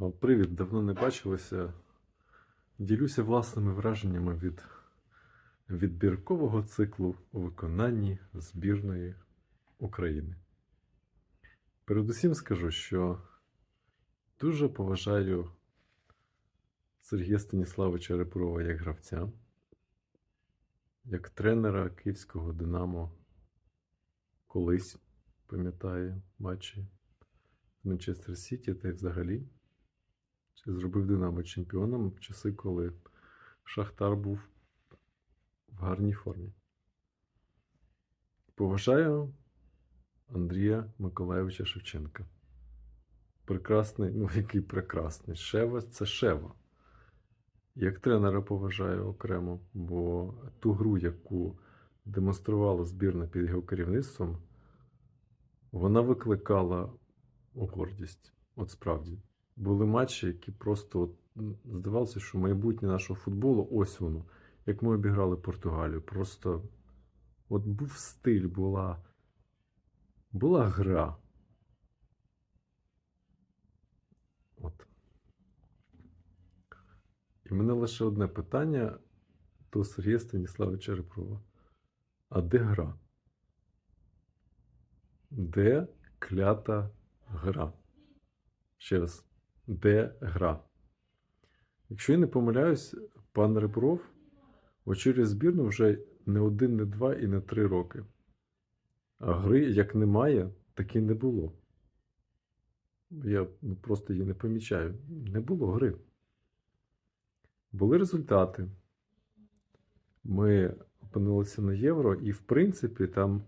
О, Привіт, давно не бачилися. Ділюся власними враженнями від відбіркового циклу у виконанні збірної України. Передусім скажу, що дуже поважаю Сергія Станіславовича Реброва як гравця, як тренера київського Динамо колись, пам'ятаю, матчі з Манчестер Сіті та й взагалі. Чи зробив Динамо чемпіоном в часи, коли Шахтар був в гарній формі. Поважаю Андрія Миколайовича Шевченка. Прекрасний, ну який прекрасний. Шева це Шева. Як тренера поважаю окремо, бо ту гру, яку демонструвала збірна під його керівництвом, вона викликала гордість. От справді. Були матчі, які просто от, здавалося, що майбутнє нашого футболу ось воно. Як ми обіграли Португалію. Просто от був стиль, була, була гра. От. І мене лише одне питання до Сергія Станіславовича Реброва. А де гра? Де клята гра? Ще раз, де гра? Якщо я не помиляюсь, пан Ребров очолює збірну вже не один, не два і не три роки. А гри як немає, так і не було. Я ну, просто її не помічаю. Не було гри. Були результати. Ми опинилися на євро, і, в принципі, там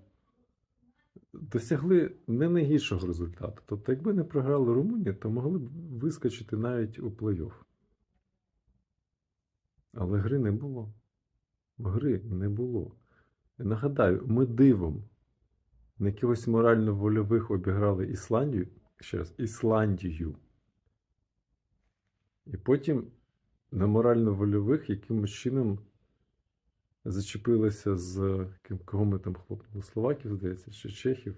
досягли не найгіршого результату. Тобто, якби не програли Румунію, то могли б вискочити навіть у плей-офф. Але гри не було. Гри не було. Нагадаю, ми дивом на якихось морально-вольових обіграли Ісландію, ще раз, Ісландію. І потім на морально-вольових якимось чином зачепилися з ким- кого ми там хлопнули, Словаків, здається, чи Чехів.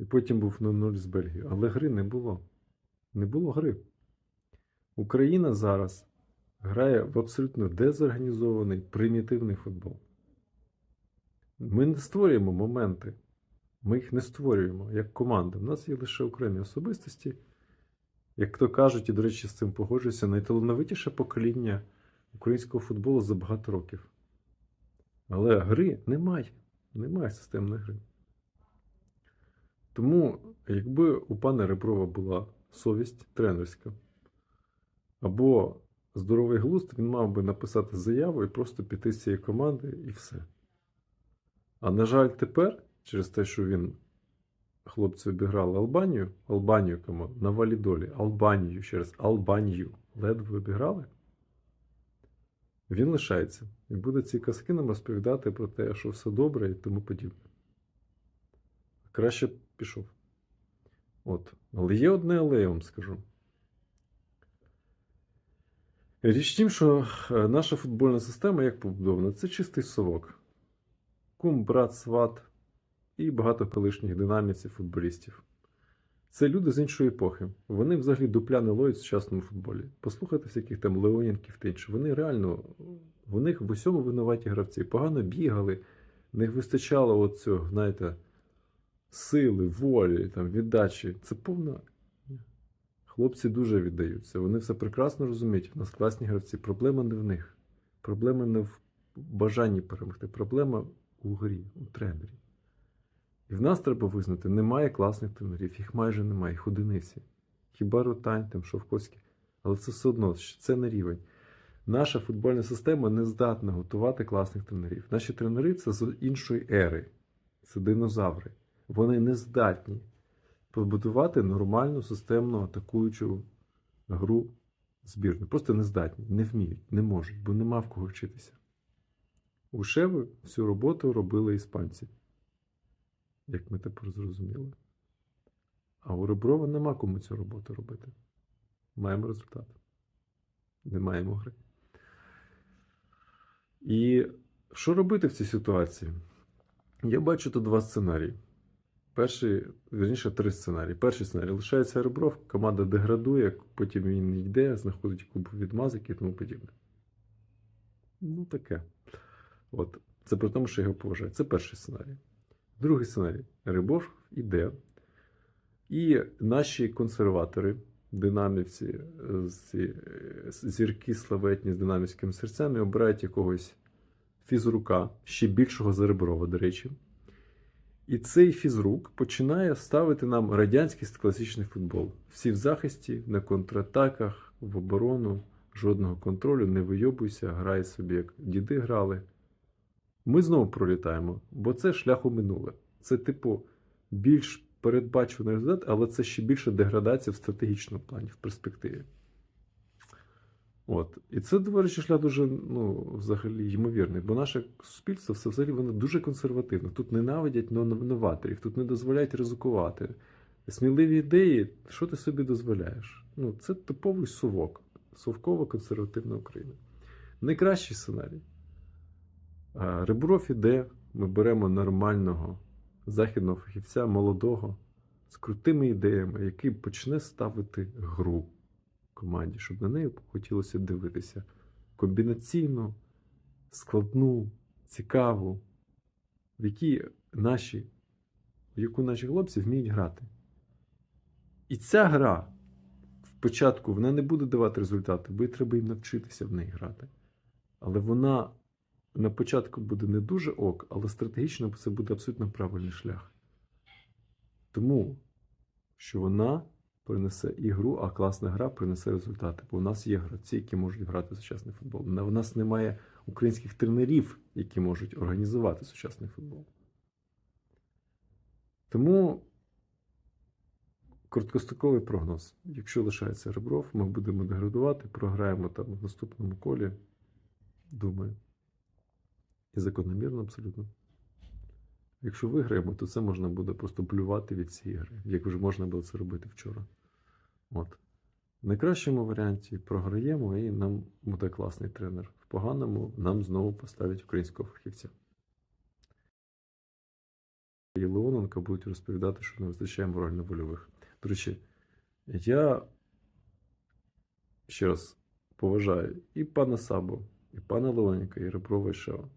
І потім був 0-0 з Бельгією. Але гри не було. Не було гри. Україна зараз грає в абсолютно дезорганізований, примітивний футбол. Ми не створюємо моменти. Ми їх не створюємо як команда. У нас є лише окремі особистості. Як то кажуть, і, до речі, з цим погоджуюся, найталановитіше покоління українського футболу за багато років. Але гри немає. Немає системної гри. Тому, якби у пана Реброва була совість тренерська, або здоровий глузд, він мав би написати заяву і просто піти з цієї команди і все. А на жаль, тепер, через те, що він хлопці обіграли Албанію, Албанію кому? На валідолі, Албанію через Албанію. Ледве обіграли, він лишається. І буде ці казки нам розповідати про те, що все добре і тому подібне. Краще пішов. От. Але є одне, але я вам скажу. Річ тім, що е, наша футбольна система як побудована, це чистий совок. Кум, брат, сват і багато колишніх динамівців, футболістів. Це люди з іншої епохи. Вони взагалі дупля не ловлять в сучасному футболі. Послухайте всяких там Леонінків та інших. Вони реально, в них в усьому винуваті гравці. Погано бігали, в них вистачало от цього, знаєте, сили, волі, там, віддачі. Це повна. Хлопці дуже віддаються. Вони все прекрасно розуміють. У нас класні гравці. Проблема не в них. Проблема не в бажанні перемогти. Проблема у грі, у тренері. І в нас треба визнати, немає класних тренерів, їх майже немає, їх одиниці. Хіба Ротань, там, Шовковський. Але це все одно, це не рівень. Наша футбольна система не здатна готувати класних тренерів. Наші тренери це з іншої ери, це динозаври. Вони не здатні побудувати нормальну системну атакуючу гру збірну. Просто не здатні, не вміють, не можуть, бо нема в кого вчитися. У Шеви всю роботу робили іспанці, як ми тепер зрозуміли. А у Реброва нема кому цю роботу робити. Маємо результат. Не маємо гри. І що робити в цій ситуації? Я бачу тут два сценарії. Перший, вірніше, три сценарії. Перший сценарій лишається Ребров, команда деградує, потім він йде, знаходить купу відмазок і тому подібне. Ну, таке. От. Це при тому, що його поважаю. Це перший сценарій. Другий сценарій. Рибов іде. І наші консерватори, динамівці, е, е, зірки славетні з динамівськими серцями, обирають якогось фізрука, ще більшого за Реброва, до речі. І цей фізрук починає ставити нам радянський класичний футбол. Всі в захисті, на контратаках, в оборону, жодного контролю, не вийобуйся, грай собі, як діди грали. Ми знову пролітаємо, бо це шлях у минуле. Це, типу, більш передбачуваний результат, але це ще більше деградація в стратегічному плані, в перспективі. От. І це, до речі, шлях дуже ну, взагалі ймовірний, бо наше суспільство все взагалі воно дуже консервативне. Тут ненавидять нов- новаторів, тут не дозволяють ризикувати. Сміливі ідеї, що ти собі дозволяєш? Ну, це типовий совок, совкова консервативна Україна. Найкращий сценарій. Ребров іде, ми беремо нормального західного фахівця, молодого, з крутими ідеями, який почне ставити гру команді, щоб на неї хотілося дивитися. Комбінаційну, складну, цікаву, в якій наші, в яку наші хлопці вміють грати. І ця гра спочатку вона не буде давати результати, бо треба їм навчитися в неї грати. Але вона на початку буде не дуже ок, але стратегічно це буде абсолютно правильний шлях. Тому що вона принесе ігру, а класна гра принесе результати. Бо у нас є гравці, які можуть грати в сучасний футбол. У нас немає українських тренерів, які можуть організувати сучасний футбол. Тому короткостроковий прогноз. Якщо лишається Ребров, ми будемо деградувати, програємо там в наступному колі. Думаю. І закономірно абсолютно. Якщо виграємо, то це можна буде просто блювати від цієї гри, як вже можна було це робити вчора. От. В найкращому варіанті програємо, і нам буде класний тренер. В поганому нам знову поставлять українського фахівця. І Леоненко будуть розповідати, що не вистачає морально вольових. До речі, я ще раз поважаю і пана Сабо, і пана Леоненка, і Реброва і Шева.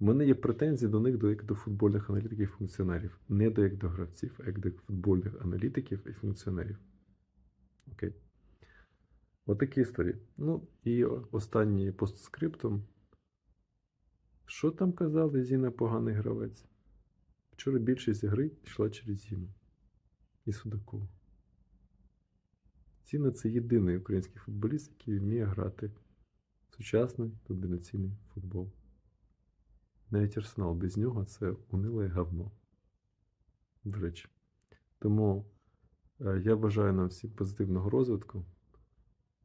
У мене є претензії до них до як до футбольних аналітиків і функціонерів. Не до як до гравців, а як до футбольних аналітиків і функціонерів. Окей. Отакі історії. Ну, і останній постскриптум. Що там казали Зіна поганий гравець? Вчора більшість гри йшла через Зіну і Судакову. Зіна це єдиний український футболіст, який вміє грати сучасний комбінаційний футбол. Навіть Арсенал без нього це униле говно. До речі. Тому я бажаю нам всім позитивного розвитку.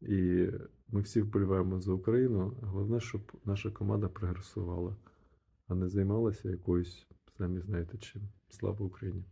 І ми всі вболіваємо за Україну. Головне, щоб наша команда прогресувала, а не займалася якоюсь, самі знаєте чим. Слава Україні!